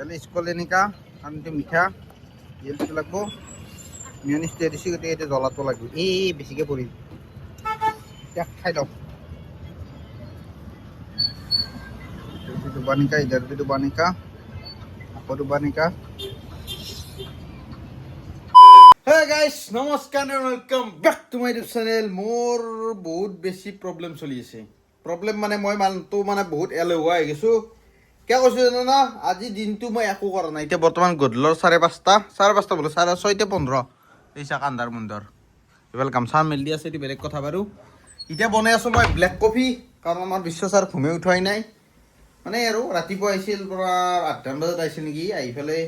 पहले इसको लेने মিঠা জেলসটা লাগবো। মিউনিস গতিকে জ্বলাটো লাগিব। এই বেছিকৈ পৰিল ইয়াক খাই লওক বানিকা ইদাৰটো বানিকা আকৌটো বানিকা নমস্কাৰ welcome back to my channel মোৰ বহুত বেছি প্ৰব্লেম চলি আছে। প্ৰব্লেম মানে মই মানে বহুত এলেহুৱা হৈ গৈছোঁ। কিয় কৈছোঁ জানো না আজি দিনটো মই একো কৰা নাই। এতিয়া বৰ্তমান গধূলৰ চাৰে পাঁচটা চাৰে পাঁচটা বোলো, চাৰে ছয়টা পোন্ধৰ। এই চাক আন্ধাৰ মুন্ধাৰ। এইফালে গামচা মেলি আছে, এইটো বেলেগ কথা বাৰু। এতিয়া বনাই আছোঁ মই ব্লেক কফি কাৰণ আমাৰ বিশ্ব ছাৰ ঘুমে উঠোৱাই নাই। মানে আৰু ৰাতিপুৱা আহিছিল পৰা আঠটামান বজাত আহিছিল নেকি, আহি পেলাই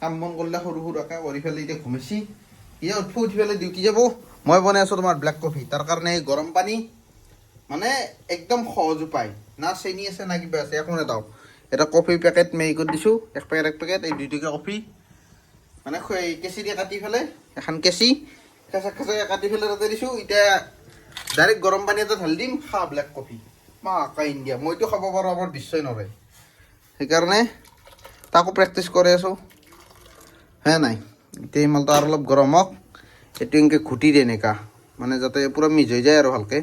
কাম বন কৰিলে সৰু সুৰাকৈ কৰি পেলাই এতিয়া ঘুমাইছি এতিয়া উঠিব উঠি পেলাই ডিউটি যাব। মই বনাই আছোঁ তোমাৰ ব্লেক কফি তাৰ কাৰণে গৰম পানী। মানে একদম সহজ উপায়। না চেনি আছে, না কিবা আছে, একো নেদাও এটা কফি পেকেট মেৰি কৰি দিছোঁ। এক পেকেট এক পেকেট, এই দুই কফি। মানে কেঁচি দিয়ে কাটি পেলাই এখন কেঁচি। কেঁচা কেঁচাকৈ কাটি পেলাই তাতে দিছোঁ। এতিয়া ডাইৰেক্ট গৰম পানী এটা ঢালি দিম, খা ব্লেক কফি মা কাইন দিয়া মইতো খাব পাৰোঁ, আমাৰ বিশ্বই নৰে সেইকাৰণে তাকো প্ৰেক্টিচ কৰি আছোঁ। হে নাই? এতিয়া মালটো আৰু অলপ গৰম হওক। এইটো এনেকৈ ঘুটি দিয়ে এনেকা। মানে যাতে পূৰা মিজ হৈ যায় আৰু ভালকৈ।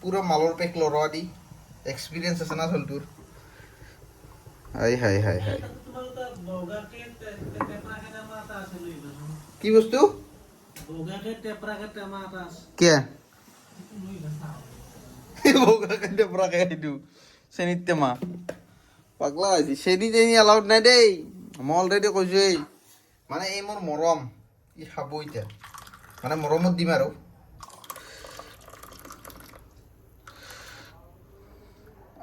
পূৰা মালৰ পেক লৰোৱা দি। এক্সপিৰিয়েঞ্চ আছে না চলটোৰ হাই হাই হাই হাই। কি বস্তু? খাই টেমা। পাগলা চেনি চেনি এলাউড নাই দেই। মই অলৰেডি কৈছোৱেই। মানে এই মোৰ মৰম ই খাব এতিয়া। মানে মৰমত দিম আৰু।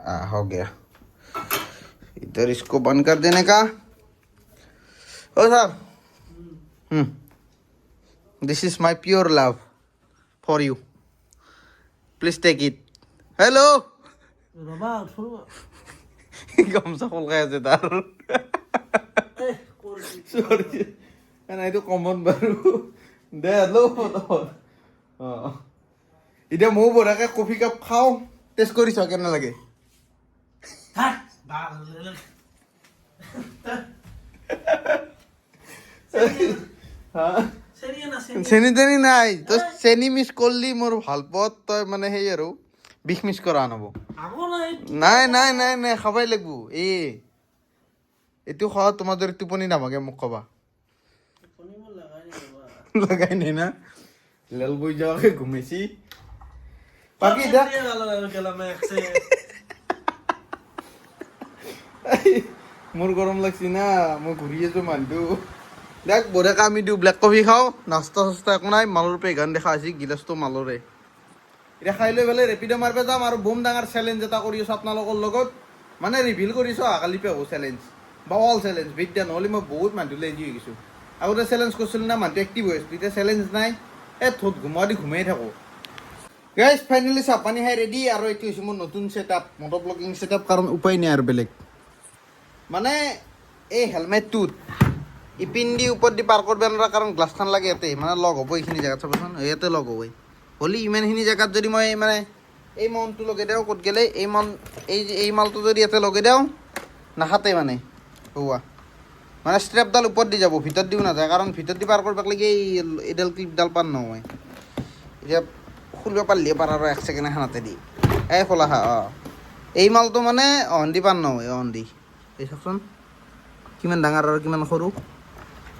आ, हो गया इधर इसको बंद कर देने का ओ साहब hmm this is my pure love for you please take it hello ৰবা উঠো গামোচা ফলকাই আছে তাৰ চৰি নাই এইটো কমন বাৰু দে হেল্ল' অঁ এতিয়া ময়ো বঢ়িয়াকৈ কফি কাপ খাওঁ টেষ্ট কৰি চাওঁ কেনে লাগে থাক বা হা চেনি না তেনি নাই। তই চেনি মিছ কৰিলি মোৰ ভালো পোৱাত তই মানে সেই আৰু, বিষ মিছ কৰা নহ'ব নাই নাই নাই নাই, খাবাই লাগিব। এই এইটো খোৱা তোমাৰ টোপনি নাভাগে, মোক ক'বা। লগাই নাই না? লেল বৈ যোৱাকে ঘুমাইছি বাকী এতিয়া ভালো আৰু গেলামে একছে মোৰ গৰম লাগছি না, মই ঘূৰি আছো মানুহটো দেখ, বঢ়িয়াকে আমি দিওঁ ব্লেক কফি খাওঁ, নাস্তা চাস্তা একো নাই, মালৰ পেগান দেখা হৈছে, গিলাচটো মালৰে। এতিয়া খাই লৈ পেলাই ৰেপিড' মাৰিব যাম আৰু বম ডাঙৰ চেলেঞ্জ এটা কৰি আছোঁ আপোনালোকৰ লগত। মানে ৰিভিল কৰিছোঁ অহাকালি পে চেলেঞ্জ বা অল চেলেঞ্জ বিদ্যা, নহ'লে মই বহুত মানুহ লেজি হৈ গৈছোঁ। আগতে চেলেঞ্জ কৰিছিলোঁ না মানুহটো এক্টিভ হৈ আছিলোঁ এতিয়া চেলেঞ্জ নাই। এই থোত ঘুমোৱা দি ঘুমাই থাকোঁ। গাইজ ফাইনেলি চাহ পানী খাই ৰেডি আৰু এইটো হৈছে মোৰ নতুন ছেটআপ মটৰ ব্লগিং ছেটআপ কাৰণ উপায় নাই আৰু বেলেগ। মানে এই হেলমেটটোত ইপিন দি ওপৰত দি পাৰ কৰিব নোৱাৰা কাৰণ গ্লাছখন লাগে ইয়াতে। মানে লগ হ'ব এইখিনি জেগাত চাবচোন। ইয়াতে লগ হ'ব হ'লে ইমানখিনি জেগাত যদি মই মানে এই মাউণ্টটো লগাই দিওঁ, ক'ত গ'লে এই মাউণ্ট এই এই মালটো যদি ইয়াতে লগাই দিওঁ নাখাতে মানে। হোৱা। মানে ষ্ট্ৰেপডাল ওপৰত দি যাব, ভিতৰত দিও নাযায়। কাৰণ ভিতৰত দি পাৰ কৰিব লাগি এই এইডাল ক্লিপডাল পাৰ নহয়। এতিয়া খুলিব পাৰিলে পাৰ আৰু এক ছেকেণ্ড এখনতে দি। এই খোলা হা, অঁ। এই মালটো মানে অহন্দি পাৰ নহয় অহন্দি এই চাওকচোন কিমান ডাঙৰ আৰু কিমান সৰু।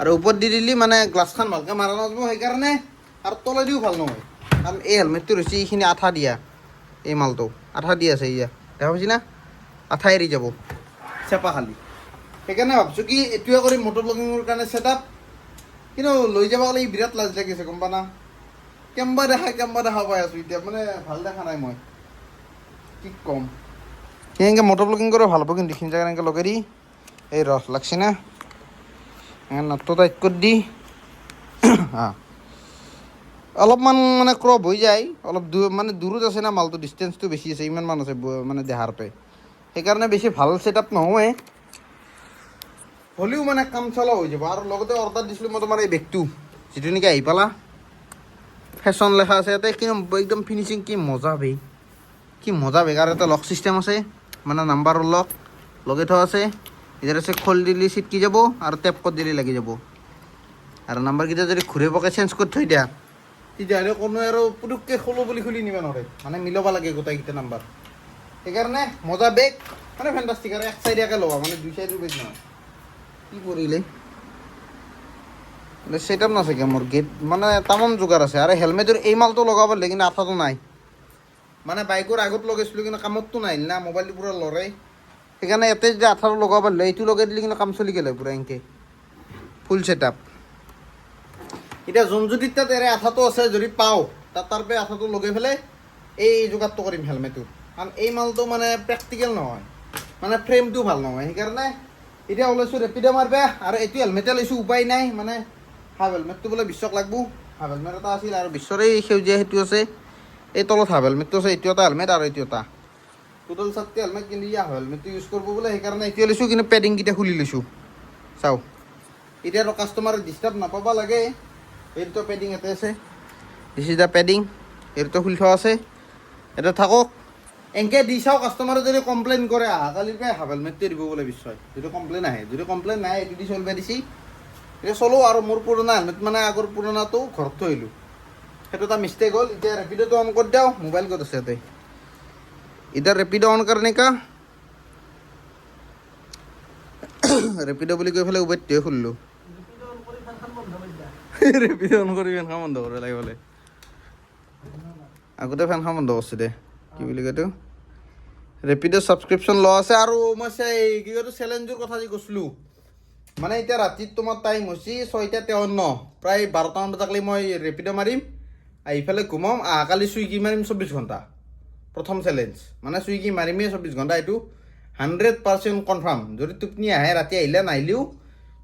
আৰু ওপৰত দি দিলি মানে গ্লাছখন ভালকৈ মাৰা নাযাব, সেইকাৰণে আৰু তলেদিও ভালো নহয়। কাৰণ এই হেলমেটটো হৈছে এইখিনি আঠা দিয়া, এই মালটো। আঠা দি আছে ইয়া দেখা পাইছি না আঠা এৰি যাব। চেপা খালি। সেইকাৰণে ভাবছোঁ কি এইটোৱে কৰিম মটৰ ব্লগিঙৰ কাৰণে ছেটআপ কিন্তু লৈ যাব গ'লে ই বিৰাট লাজ লাগিছে, গম পা না কেম্বা দেখা কেম্বা দেখা পাই আছোঁ এতিয়া। মানে ভালো দেখা নাই মই। কি ক'ম? এনেকৈ মটৰ ব্লগিং কৰি ভালো কিন্তু এইখিনি জেগা এনেকৈ লগাই দি এই ৰস লাগছে না। নাটটো টাইট কৰি দি। হা অলপমান মানে ক্ৰপ হৈ যায়, অলপ দূৰ মানে দূৰত আছে না, মালটো ডিষ্টেঞ্চটো বেছি আছে, ইমান মান আছে মানে দেহাৰ পে সেইকাৰণে বেছি ভালো ছেটআপ নহয় হ'লেও মানে কাম চলা হৈ যাব, আৰু লগতে অৰ্ডাৰ দিছিলোঁ মই তোমাৰ এই বেগটো। যিটো নেকি আহি পালা। ফেশ্বন লেখা আছে ইয়াতে একদম ফিনিচিং কি মজা বে কি মজা বেগ, আৰু এটা লক চিষ্টেম আছে। মানে নাম্বাৰৰ লক লগাই থোৱা আছে ইয়াত আছে খোল দিলে চিটকি যাব আৰু টেপ ক'ত দিলে লাগি যাব। আৰু নাম্বাৰকেইটা যদি ঘূৰি পকাই চেঞ্জ কৰি থৈ দিয়া তেতিয়াহ'লে কোনো আৰু পুটুককৈ খোলো বুলি খুলি নিব নোৱাৰে। মানে মিলাব লাগে গোটেইকেইটা নাম্বাৰ। সেইকাৰণে মজা বেগ মানে ফেণ্টাষ্টিক আৰু এক চাইডিয়াকৈ ল'বা মানে দুই চাইডৰ বেগ নহয়। কি কৰিলে? ছেট আপ নাথাকে মোৰ গেট মানে তামাম যোগাৰ আছে। আৰু হেলমেটৰ এই মালটো লগাব লাগে কিন্তু আঠাটো নাই। মানে বাইকৰ আগত লগাইছিলোঁ কিন্তু কামততো নাহিল না মোবাইলটো পূৰা লৰাই। সেইকাৰণে ইয়াতে যদি আঠাটো লগাব পাৰিলে এইটো লগাই দিলে কিন্তু কাম চলি গ'লে পূৰা এনেকৈ। ফুল ছেট আপ এতিয়া যোন তাত এৰে আঠাটো আছে, যদি পাওঁ, তাত তাৰ পৰা আঠাটো লগাই পেলাই এই যোগাৰটো কৰিম হেলমেটটো। কাৰণ এই মালটো মানে প্ৰেক্টিকেল নহয়। মানে ফ্ৰেমটো ভালো নহয়, সেইকাৰণে এতিয়া ওলাইছোঁ ৰেপিডো মাৰিবা। আৰু এইটো হেলমেটে লৈছোঁ, উপায় নাই। মানে হাফ হেলমেটটো বোলে বিশ্বক লাগব। হাফ হেলমেট এটা আছিল আৰু বিশ্বৰে সেউজীয়া সেইটো আছে। এই তলত হাফ হেলমেটটো আছে, এইটো এটা হেলমেট আৰু এইটো এটা। টোটেল চাৰটি হেলমেট কিনি হাফ হেলমেটটো ইউজ কৰিব বোলে, সেইকাৰণে এতিয়া লৈছোঁ, কিন্তু পেডিংকেইটা খুলি লৈছোঁ। চাওঁ। এতিয়া আৰু কাষ্টমাৰে ডিষ্টাৰ্ব নাপাব লাগে। এইটো পেডিং ইয়াতে আছে। দিছ ইজ দ্য পেডিং এইটো খুলি থোৱা আছে। এটা থাকক। এনেকৈ দি চাওঁ কাষ্টমাৰে যদি কমপ্লেইন কৰে অহাকালিৰ পৰাই হাফ হেলমেটটো দিব বোলে বিশ্বই। যদি কমপ্লেইন আহে, যদি কমপ্লেইন নাই এইটো দি চলিব দিছি। এতিয়া চলো আৰু মোৰ পুৰণা হেলমেট মানে আগৰ পুৰণাটো ঘৰত থৈ আহিলোঁ। সেইটো এটা মিষ্টেক হ'ল। এতিয়া ৰেপিডটো অন কৰি দিওঁ মোবাইল ক'ত আছে ইয়াতে? এতিয়া ৰেপিড' অন কাৰণে কা। ৰেপিড' বুলি কৈ পেলাই উবেৰ দিয়ে খুলিলোঁ। ৰেপিড' অন কৰি ফেনখন বন্ধ কৰিব লাগে বোলে। আগতে ফেনখন বন্ধ কৰিছে দে কি বুলি কয় এইটো? ৰেপিডৰ ছাবস্ক্ৰিপশ্যন লোৱা আছে আৰু মই এই কি কয় চেলেঞ্জৰ কথা যে কৈছিলোঁ। মানে এতিয়া ৰাতি তোমাৰ টাইম হৈছে ছয়টা তেৱন্ন। প্ৰায় বাৰটামান বজাকলৈ মই ৰেপিড' মাৰিম। পেলাই ঘুমাম অহাকালি চুইগি মাৰিম চৌব্বিছ ঘণ্টা। প্ৰথম চেলেঞ্জ মানে চুইগি মাৰিমেই চৌব্বিছ ঘণ্টা, এইটো হাণ্ড্ৰেড পাৰ্চেণ্ট কনফাৰ্ম যদি টোপনি আহে, ৰাতি আহিলে নাহিলেও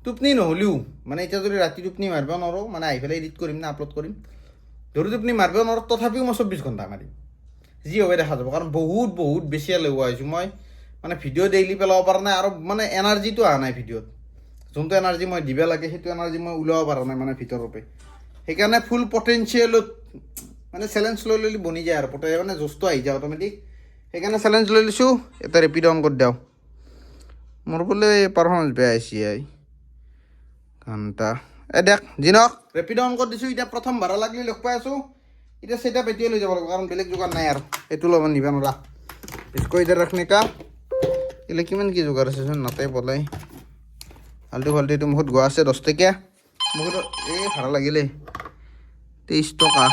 টোপনি নহ'লেও মানে এতিয়া যদি ৰাতি টোপনি মাৰিব নোৱাৰোঁ মানে আহি পেলাই এডিট কৰিম না আপলোড কৰিম। যদি টোপনি মাৰিব নোৱাৰোঁ, তথাপিও মই চৌব্বিছ ঘণ্টা মাৰিম। যি হবে দেখা যাব, কাৰণ বহুত বহুত বেছি লগোৱা হৈছোঁ মই। মানে ভিডিঅ' ডেইলি পেলাব পৰা নাই, আৰু মানে এনাৰ্জিটো অহা নাই ভিডিঅ'ত। যোনটো এনাৰ্জি মই দিব লাগে, সেইটো এনাৰ্জি মই ওলাব পৰা নাই মানে ভিতৰৰ সেইকাৰণে ফুল পটেঞ্চিয়েলত মানে চেলেঞ্জ লৈ ল'লে বনি যায় আৰু পটে মানে জোচটো আহি যায় অট'মেটিক সেইকাৰণে চেলেঞ্জ লৈ লৈছোঁ, এটা ৰেপিড অন কৰি দিওঁ মোৰ বোলে পাৰফৰ্মেঞ্চ বেয়া আহিছে আই। ঘণ্টা। এ দেখ, জিনক। ৰেপিড অংকত দিছোঁ, এতিয়া প্ৰথম ভাড়া লাগিলে লগ পাই আছোঁ। এতিয়া চেটা পেটিয়ে লৈ যাব লাগিব, কাৰণ বেলেগ যোগাৰ নাই আৰু। এইটো ল'ব নিবা নোৱাৰা বিস্কুট এতিয়া ৰাখনে কা এলে কিমান কি যোগাৰ আছেচোন নাতে পলাই। ফাল্টু ফাল্টু এইটো মুখত গোৱা আছে দহ টকীয়া মুখত এই ভাড়া লাগিলে তেইছ টকা।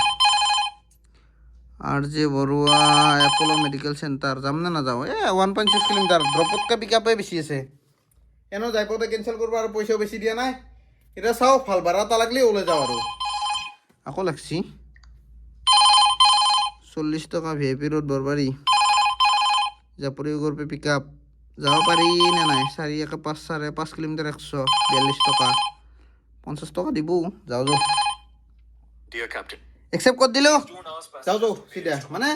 R J Baruah Apollo' medical center center যামনে নাযাওঁ? এই one point six kilometre. Pick up বেছি আছে। এনেও যাই পাওঁতে কেঞ্চেল কৰিব আৰু পইচাও বেছি দিয়া নাই। এতিয়া চাওঁ ভালো ভাড়া এটা লাগিলে ওলাই যাওঁ আৰু। আকৌ লাগছি। চল্লিছ টকা V I P road Borbari. জাপৰিগৰ পে পিক আপ যাব পাৰি নে নাই? চাৰি একে পাঁচ, চাৰে পাঁচ কিলোমিটাৰ একশ বিয়াল্লিছ টকা। পঞ্চাছ টকা দিব যাওঁ যাওঁ। Dear Captain, একচেপ্ট কৰি দিলোঁ যাওঁ যাওঁ চিধা মানে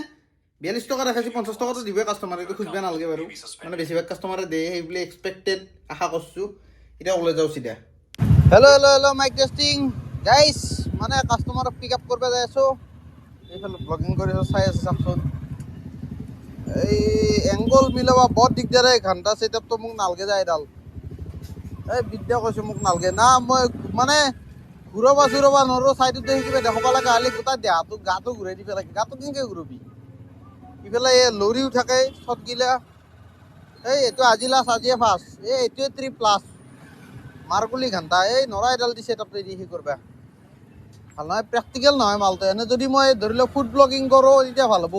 বিয়াল্লিছ টকা দেখাইছোঁ পঞ্চাছ টকাটো দিবই কাষ্টমাৰে এইটো খুজিব নালাগে বাৰু। মানে বেছিভাগ কাষ্টমাৰে দিয়ে সেই বুলি এক্সপেক্টেড আশা কৰিছোঁ এতিয়া ওলাই যাওঁ চিধা hello' hello' hello' mike testing guys মানে কাষ্টমাৰক পিক আপ কৰিব যাই আছোঁ। এইফালে ব্লগিং কৰি চাই আছে চাওকচোন এই এংগল মিলাব বৰ দিগদাৰ এই ঘণ্টা ছেটআপটো মোক নালগে যায় এডাল এই বিদ্যা কৈছোঁ মোক নালগে। না মই মানে ঘূৰাব চুৰাব নোৱাৰোঁ চাইডতে কিবা দেখাব লগা হ'লে গোটেই দেহাটো গাটো ঘূৰাই দিব লাগে গাটো কেনেকৈ ঘূৰাবি? ইফালে এই লৰিও থাকে চটগিলা এই এইটো আজি লাষ্ট আজিয়ে ফাৰ্ষ্ট এই এইটোৱে থ্ৰী প্লাছ মাৰকুলি ঘণ্টা। এই নৰা এডাল দি ছেটআপ দি সেই কৰবা। ভাল নহয় প্ৰেক্টিকেল নহয় মালটো। এনে যদি মই ধৰি লওক ফুড ব্লগিং কৰোঁ তেতিয়া ভাল হ'ব।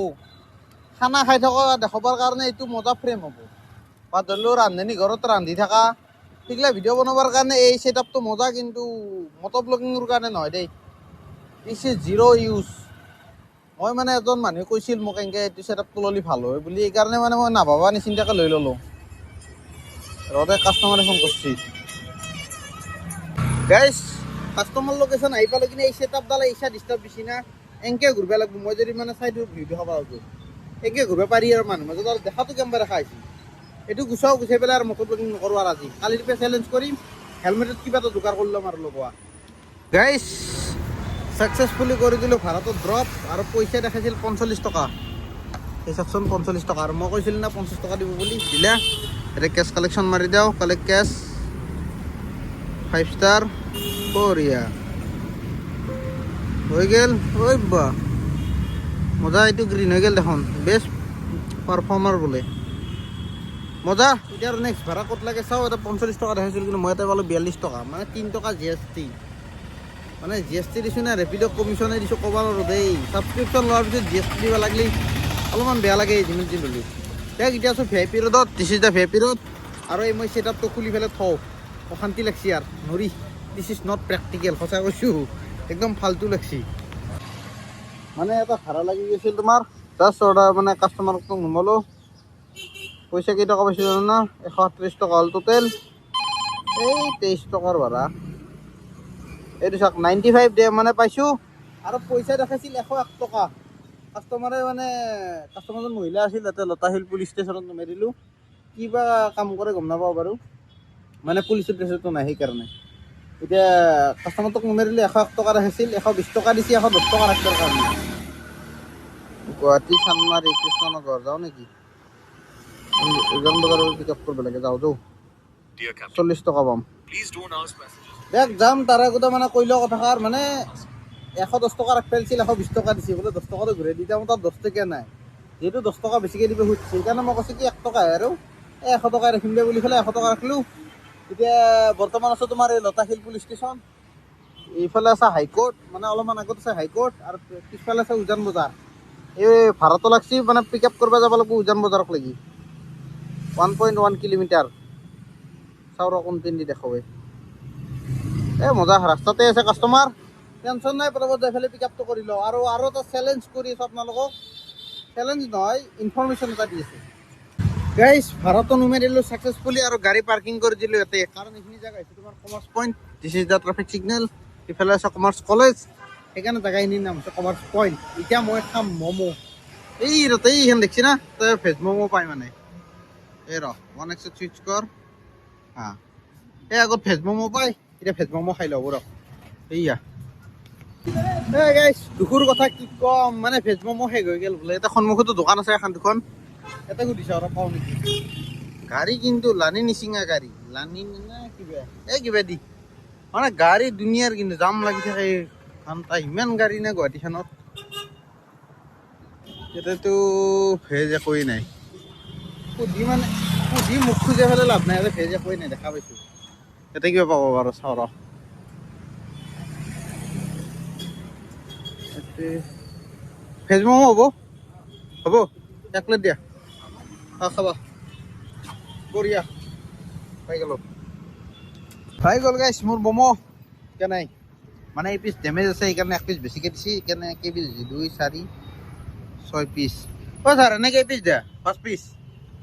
খানা খাই থকা দেখাবৰ কাৰণে এইটো মজা ফ্ৰেম হ'ব। বা ধৰি লওক ৰান্ধনী ঘৰত ৰান্ধি থকা। সেইগিলা ভিডিঅ' বনাবৰ কাৰণে এই ছেটআপটো মজা, কিন্তু মটৰ ব্লগিঙৰ কাৰণে নহয় দেই। ইটছ ইজ জিৰ' ইউজ মই মানে এজন মানুহে কৈছিল মোক এনেকৈ এইটো ছেটআপটো ল'লে ভালো হয় বুলি সেইকাৰণে মানে মই নাভাবা নিচিন্তাকৈ লৈ ল'লোঁ। ৰতে কাষ্টমাৰে ফোন কৰিছিল গাইছ কাষ্টমাৰ লোকেশ্যন আহি পালে কিনে এই ছেটআপডাল ইচ্ছা ডিষ্টাৰ্ব দিছি না। এনেকৈ ঘূৰিব লাগিব। মই যদি মানে চাইডৰ ভিউ দেখাব লাগিব এনেকৈ ঘূৰিব পাৰি আৰু মানুহ মাজত। আৰু দেখাটো কেনেবা দেখা হৈছে এইটো গুচাওঁ, গুচাই পেলাই আৰু মটৰ ব্লগিং নকৰোঁ আৰু আজি। কালিৰ পৰা চেলেঞ্জ কৰিম হেলমেটত কিবা এটা যোগাৰ কৰি ল'ম আৰু লগোৱা। গাইছ ছাকচেছফুলি কৰি দিলোঁ ভাড়াটো ড্ৰপ আৰু পইচা দেখাইছিল পঞ্চল্লিছ টকা। এই চাওকচোন পঞ্চল্লিছ টকা। আৰু মই কৈছিলোঁ না, পঞ্চাছ টকা দিব বুলি। দিলে। এটা কেছ কালেকশ্যন মাৰি দিওঁ। কালেক্ট কেছ ফাইভ ষ্টাৰ বঢ়িয়া। হৈ গেল। ঐ বা মজা, এইটো গ্ৰীণ হৈ গেল দেখোন। বেষ্ট পাৰফৰ্মাৰ বোলে। মজা? এতিয়া আৰু নেক্সট ভাড়া ক'ত লাগে? চাওঁ, এটা পঞ্চল্লিছ টকা দেখাইছিল, কিন্তু মই এটা পালোঁ বিয়াল্লিছ টকা। মানে তিনি টকা জি এছ টি মানে জি এছ টি দিছোঁ না ৰেপিডক কমিশ্যনে দিছোঁ, ক'ব নোৱাৰোঁ দেই। ছাবস্ক্ৰিপশ্যন লোৱাৰ পিছত জি এছ টি দিব লাগিলে অলপমান বেয়া লাগে যিমান যি ল'লি দেখ এতিয়া আছোঁ? ভি আই পি ৰোডত this is the V I P road আৰু এই মই ছেট আপটো খুলি পেলাই থওঁ। অশান্তি লাগছি আৰু নৰি দিছ ইজ নট প্ৰেক্টিকেল সঁচা কৈছোঁ। একদম ফাল্টু লাগছি। মানে এটা ভাড়া লাগি গৈছিল তোমাৰ। জাষ্ট অৰ্ডাৰ মানে কাষ্টমাৰক নোমালোঁ পইচা কেই টকা পাইছোঁ জানো না? এশ সাতত্ৰিছ টকা হ'ল টোটেল এই তেইছ টকাৰ ভাড়া। এইটো চাওক নাইণ্টি ফাইভ দে মানে পাইছোঁ। আৰু পইচা দেখাইছিল এশ এক টকা। কাষ্টমাৰে মানে কাষ্টমাৰজন মহিলা আছিল, তাতে লতাশিল পুলিচ ষ্টেচনত নমাই দিলোঁ। কিবা কাম কৰে, গম নাপাওঁ বাৰু। মানে পুলিচৰ ড্ৰেছতো নাই সেইকাৰণে। এতিয়া কাষ্টমাৰটোক নমাই দিলে, এশ এক টকা ৰাখিছিল এশ বিছ টকা দিছে, এশ দহ টকা ৰাখিবৰ কাৰণে। গুৱাহাটী চানমাৰি কৃষ্ণনগৰ, যাওঁ নেকি? উজান বজাৰৰ পিক আপ কৰিব লাগে যাওঁ যাওঁ চল্লিছ টকা পাম. দেখ যাম আগতে মানে কৈ লওঁ কথাষাৰ মানে এশ দহ টকা ৰাখি এশ বিছ টকা দিছে বোলে দহ টকাটো ঘূৰাই দি এতিয়া মোৰ তাত দহ টকীয়া নাই। যিহেতু দহ টকা বেছিকৈ দিব খুজিছে সেইকাৰণে মই কৈছোঁ কি এক টকাহে আৰু। এই এশ টকা ৰাখিম দে বুলি পেলাই এশ টকা ৰাখিলোঁ। এতিয়া বৰ্তমান আছোঁ তোমাৰ এই লতাশিল পুলিচ ষ্টেচন। এইফালে আছে হাইকোৰ্ট মানে অলপমান আগত আছে হাইকোৰ্ট আৰু পিছফালে আছে উজান বজাৰ। এই ভাড়াটো লাগছি মানে পিক আপ কৰিব যাব লাগিব উজান বজাৰক লাগি। ওৱান পইণ্ট ওৱান কিলোমিটাৰ চাওঁ ৰ কোন পিন্ধি দেখাবে এ, মজা, ৰাস্তাতে আছে কাষ্টমাৰ টেনশ্যন নাই পটাপট যাই পেলাই পিক আপটো কৰি লওঁ। আৰু আৰু এটা চেলেঞ্জ কৰি আছোঁ আপোনালোকক। চেলেঞ্জ নহয় ইনফৰমেশ্যন এটা দি আছোঁ। গাইজ ভাড়াটো নুমাই দিলোঁ ছাকচেছফুলি আৰু গাড়ী পাৰ্কিং কৰি দিলোঁ ইয়াতে। কাৰণ এইখিনি জেগা হৈছে তোমাৰ commerce point this is the traffic signal ইফালে আছে কমাৰ্চ কলেজ সেইকাৰণে জেগাখিনিৰ নাম হৈছে কমাৰ্চ পইণ্ট এতিয়া মই খাম ম'ম' এই ৰতে এইখন দেখিছি না? তই ভেজ ম'ম' পাই মানে। এই ৰ ওৱান এক্সত চুইচ কৰ। হা। এই আগত ভেজ ম'ম' পাই। এতিয়া ভেজ ম'ম' খাই ল'ব ৰ। এইয়া। এই গাইছ দুখৰ কথা কি ক'ম? মানে ভেজ ম'ম' শেষ হৈ গ'ল বোলে। এটা সন্মুখতো দোকান আছে এখন দুখন। এটা সুধিছা আৰু পাওঁ নেকি? গাড়ী কিন্তু লানি নিচিঙা গাড়ী। লানি নে কিবা? এই কিবা দি। মানে গাড়ী দুনিয়াৰ কিন্তু জাম লাগি থাকে। ঘণ্টা ইমান গাড়ী নে গুৱাহাটীখনত ইয়াতেতো ভেজ একোৱেই নাই। সুধি মানে সুধি মুখ খুজি পেলাই লাভ নাই ভেজ একোৱেই নাই, দেখা পাইছোঁ। ইয়াতে কিবা পাব বাৰু, চাওঁ ৰ। ভেজ ম'ম' হ'ব। হ'ব, এক প্লেট দিয়া। অঁ খাবা। বঢ়িয়া। পাই গ'লো। পাই গ'ল গাইছ মোৰ ম'ম' এতিয়া নাই। মানে এই পিচ ডেমেজ আছে, সেইকাৰণে এক পিচ বেছিকৈ দিছে। সেইকাৰণে কেই পিচ দুই, চাৰি, ছয় পিচ অ' ছাৰ এনেকৈ পিচ দিয়া, পাঁচ পিচ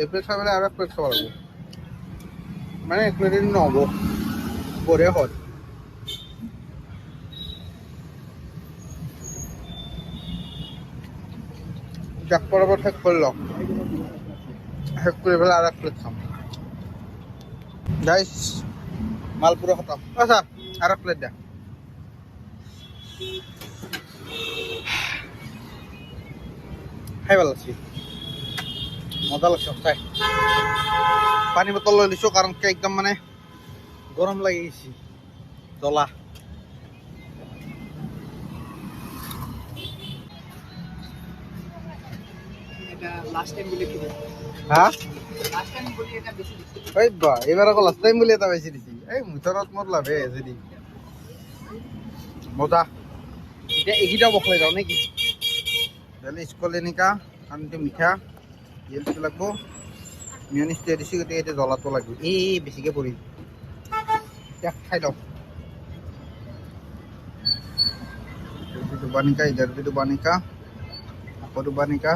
এক প্লেট পেলাই আৰু এক প্লেট খাব লাগিব মানে এক প্লেট নহ'ব বঢ়িয়া হয়। যাক, পরবর্তী শেষ করল শেষ করে ফেলে আর এক প্লেট খাম। গাইস মাল পুরো খতম আচ্ছা আর এক প্লেট দে খাই ভালো লাগছে। মজা লাগছে খাই পানী বটল লৈ লৈছোঁ কাৰণ একদম মানে গৰম লাগি গৈছে। জ্বলা এইবাৰ আকৌ লাষ্ট টাইম বুলি এটা পাইছে দিছি এই মুঠৰত মোৰ লাভে আছে দি মজা। এতিয়া এইকেইটা বখলাই যাওঁ নেকি? স্কুল এনেকা আনটো মিঠা। জেলটো লাগব। দিয়া দিছোঁ গতিকে এতিয়া জ্বলাটো লাগিব। এই বেছিকৈ পৰিল এতিয়া খাই লওঁ। দুবানিকা ইধাৰ দুবানিকা আকৌ দুবানিকা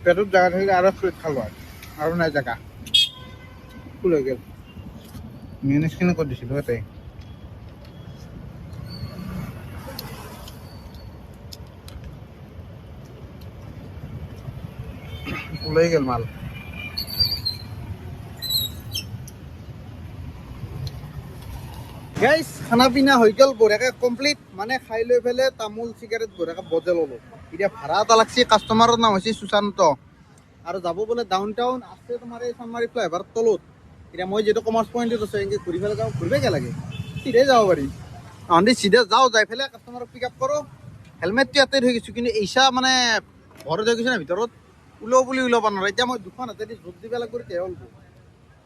পেটত জাগা থাকিলে আৰু খালো আৰু। আৰু নাই জাগা। ফুল হৈ গ'ল। মিউনিছখিনি ক'ত দিছিলোঁ তাতে ওলাই গ'ল মাল। গাইছ খানা পিনা হৈ গ'ল, বঢ়িয়াকে কমপ্লিট মানে খাই লৈ পেলাই তামোল চিগাৰেট বঢ়িয়াকে বজাই ল'লো। এতিয়া ভাড়া এটা লাগছে কাষ্টমাৰৰ নাম হৈছে সুশান্ত। আৰু যাব বোলে ডাউন টাউন আছে তোমাৰ এই চানমাৰী ফ্লাইভাৰৰ তলত। এতিয়া মই যিহেতু কমাৰ্চ পইণ্টত আছোঁ এনেকৈ ঘূৰি পেলাই যাওঁ ঘূৰিব কে লাগে? চিধাই যাব পাৰি। আমি চিধা যাওঁ যাই পেলাই কাষ্টমাৰক পিক আপ কৰোঁ। হেলমেটটো ইয়াতে থৈ গৈছোঁ কিন্তু এইচা মানে ঘৰত থৈ গৈছে না ভিতৰত। ওলাও বুলি ওলাব নোৱাৰে এতিয়া মই দুখন হাতেদি যোগ দিব লাগিব তেতিয়াহে ওলাব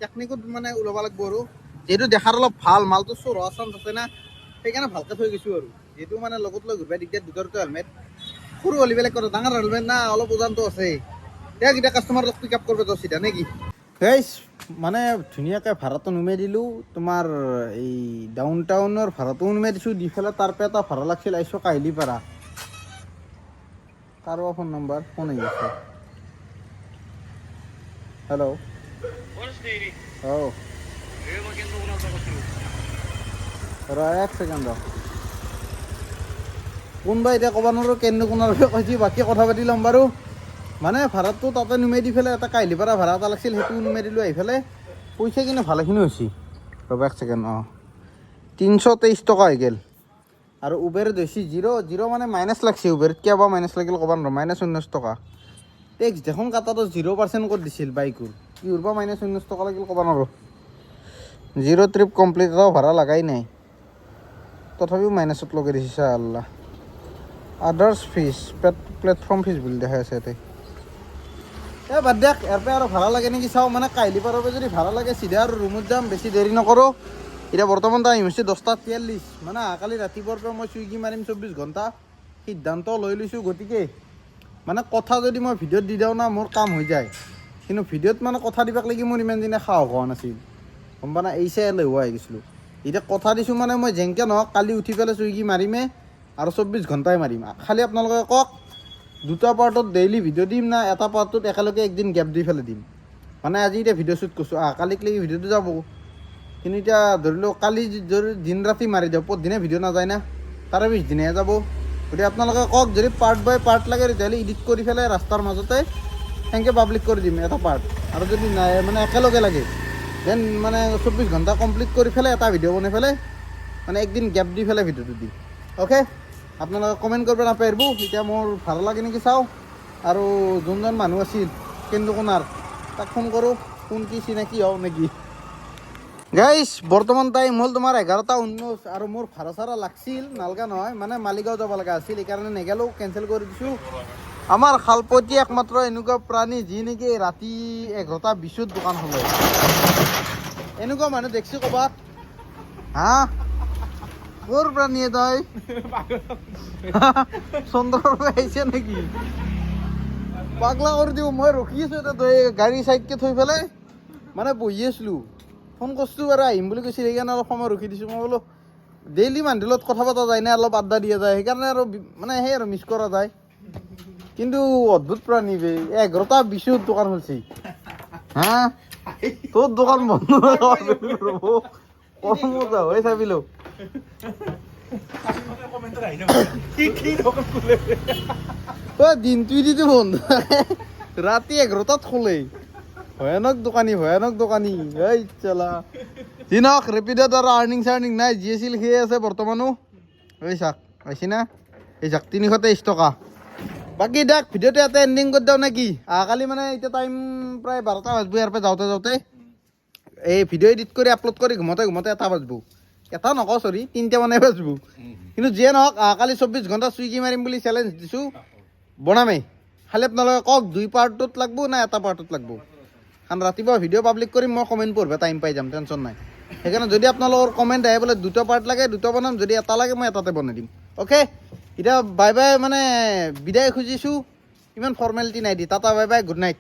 টেকনিকত মানে ওলাব লাগিব আৰু। যিহেতু দেখাত অলপ ভাল মালটো চোৰ চান্স আছে না সেইকাৰণে ভালকৈ থৈ গৈছোঁ আৰু। যিহেতু মানে লগত লৈ ঘূৰিব দিগদাৰ দুটাৰটো হেলমেট সৰু হ'লে বেলেগ কথা ডাঙৰ হেলমেট না অলপ ওজনটো আছে। এতিয়া কেতিয়া কাষ্টমাৰক পিক আপ কৰিব চিধা নেকি গাইছ মানে ধুনীয়াকৈ ভাড়াটো নুমাই দিলোঁ। তোমাৰ এই ডাউন টাউনৰ ভাড়াটো নুমাই দিছোঁ। দি পেলাই তাৰ পৰা এটা ভাড়া লাগিছিল আহিছোঁ কাহিলি পাৰা। কাৰোবাৰ ফোন নম্বৰ ফোন আহি আছে। হেল্ল' অঁ ৰ, এক ছেকেণ্ড কোনবা এতিয়া ক'ব নোৱাৰোঁ কেনে কোনৰ কৈছে বাকী কথা পাতি ল'ম বাৰু। মানে ভাড়াটো তাতে নুমাই দি পেলাই এটা কাহিলি পাৰা ভাড়া এটা লাগিছিল সেইটো নুমাই দিলোঁ আহি পেলাই পইচা কিন্তু ভালেখিনি হৈছে। ৰ'ব, এক ছেকেণ্ড, অঁ। তিনিশ তেইছ টকা হৈ গ'ল। আৰু উবেৰত হৈছে জিৰ' জিৰ' মানে মাইনাছ লাগছে উবেৰত কিয় বা মাইনাছ লাগিল ক'ব নোৱাৰোঁ মাইনাছ ঊনৈছ টকা। টেক্স দেখোন কাটাটো জিৰ' পাৰ্চেণ্ট ক'ত দিছিল বাইকৰ কিহৰ পৰা মাইনাছ ঊনৈছ টকা লাগিল ক'ব নোৱাৰোঁ। জিৰ' ট্ৰিপ কমপ্লিট এটাও ভাড়া লাগাই নাই। তথাপিও মাইনাছত লগাই দিছে, Allah. Others fees platform fees বুলি দেখাই আছে ইয়াতে। বাদ দিয়ক ইয়াৰ পৰা আৰু ভাড়া লাগে নেকি চাওঁ মানে কাহিলি পৰা যদি ভাড়া লাগে, চিধা আৰু ৰুমত যাম, বেছি দেৰি নকৰোঁ। এতিয়া বৰ্তমান টাইম হৈছে দহটা তিয়াল্লিছ। মানে কালি ৰাতিপুৱাৰ পৰা মই চুইগি মাৰিম চৌব্বিছ ঘণ্টা। সিদ্ধান্ত লৈ লৈছোঁ গতিকে। মানে কথা যদি মই ভিডিঅ'ত দি দিওঁ না, মোৰ কাম হৈ যায়। কিন্তু ভিডিঅ'ত মানে কথা দিবাক লাগি মোৰ ইমান দিনে সাহস হোৱা নাছিল। গম পা না এই চাই এলেহুৱা হৈ গৈছিলোঁ। এতিয়া কথা দিছোঁ মানে মই যেনেকৈ নহওক, কালি উঠি পেলাই চুইগি মাৰিমে আৰু চৌব্বিছ ঘণ্টাই মাৰিম। খালি আপোনালোকে কওক দুটা পাৰ্টত ডেইলি ভিডিঅ' দিম না, এটা পাৰ্টত একেলগে একদিন গেপ দি পেলাই দিম। মানে আজি এতিয়া ভিডিঅ' শ্বুট কৰিছোঁ। আহ কালিক ভিডিঅ'টো যাব। কিন্তু এতিয়া ধৰি লওক, কালি যদি দিন ৰাতি মাৰি দিওঁ পৰদিনে ভিডিঅ' নাযায় না? তাৰে পিছদিনাহে যাব। গতিকে আপোনালোকে কওক, যদি পাৰ্ট বাই পাৰ্ট লাগে তেতিয়াহ'লে এডিট কৰি পেলাই ৰাস্তাৰ মাজতে সেনেকৈ পাব্লিক কৰি দিম এটা পাৰ্ট আৰু যদি নাই মানে একেলগে লাগে দেন মানে চৌব্বিছ ঘণ্টা কমপ্লিট কৰি পেলাই এটা ভিডিঅ' বনাই পেলাই মানে একদিন গেপ দি পেলাই ভিডিঅ'টো দিম অ'কে আপোনালোকে কমেণ্ট কৰিব নাপাৰিব এতিয়া মোৰ ভালো লাগে নেকি চাওঁ। আৰু যোনজন মানুহ আছিল, কেন্দু কোণাৰ তাক ফোন কৰোঁ, কোন কি চিনাকি হওঁ নেকি। গাইছ বৰ্তমান টাইম হ'ল তোমাৰ এঘাৰটা ঊনৈছ আৰু মোৰ ভাড়া চাড়া লাগছিল, নালগা নহয় মানে মালিগাঁও যাব লগা আছিল সেইকাৰণে নেগেলোঁ কেঞ্চেল কৰি দিছোঁ। আমাৰ শালপতি একমাত্ৰ এনেকুৱা প্ৰাণী, যি নেকি ৰাতি এঘাৰটা বিছত দোকান খোলে। এনেকুৱা মানুহ দেখিছোঁ ক'ৰবাত। হা? ক'ৰ প্ৰাণীয়ে তই চন্দ্ৰৰ পৰা আহিছে নেকি? পাগলা কৰি দিব মই ৰখি আছোঁ তই গাড়ী চাইডকৈ থৈ পেলাই। মানে বহি আছিলোঁ। ফোন কৰিছোঁ আৰু আহিম বুলি কৈছিল সেইকাৰণে অলপ সময় ৰখি দিছোঁ। মই বোলো ডেইলি মানুহৰ লগত কথা পতা যায় না অলপ আড্ডা দিয়া যায়? সেইকাৰণে আৰু মানে সেই আৰু মিছ কৰা যায়। কিন্তু অদ্ভুত প্ৰাণী বে এঘাৰটা বিশুত দোকান খুলছি। হা? তোর দোকান বন্ধ মজা হয়ে চাবিলো। দিন তুই দিতে বন্ধ রাতি এগারোটাত খোলে ভয়ানক দোকানী ভয়ানক দোকানী। এই, চালা। যি নহওক ৰেপিডত আৰু আৰ্নিং চাৰ্নিং নাই। যি আছিল সেয়ে আছে বৰ্তমানো। এই চাক পাইছি না এই চাক তিনিশ তেইছ টকা। বাকী দেখ, ভিডিঅ'টো ইয়াতে এণ্ডিং কৰি দিওঁ নেকি? অহাকালি মানে এতিয়া টাইম প্ৰায় বাৰটা বাজব ইয়াৰ পৰা যাওঁতে যাওঁতে। এই ভিডিঅ' এডিট কৰি আপলোড কৰি ঘুমতে ঘুমতে এটা বাজব। এটা নকওঁ চৰি তিনিটা মানে বাজব কিন্তু যিয়ে নহওক অহাকালি চৌব্বিছ ঘণ্টা চুইগি মাৰিম বুলি চেলেঞ্জ দিছোঁ, বনামেই। খালি আপোনালোকে কওক, দুই পাৰ্টত লাগব না এটা পাৰ্টত লাগব? কাৰণ ৰাতিপুৱা ভিডিঅ' পাব্লিক কৰিম মই কমেণ্ট পঢ়িব টাইম পাই যাম টেনশ্যন নাই। সেইকাৰণে যদি আপোনালোকৰ কমেণ্ট আহে, বোলে দুটা পাৰ্ট লাগে, দুটা বনাম, যদি এটা লাগে, মই এটাতে বনাই দিম। অ'কে এতিয়া বাই বাই মানে বিদায় খুজিছোঁ। ইমান ফৰ্মেলিটি নাই দি, tata bye bye good night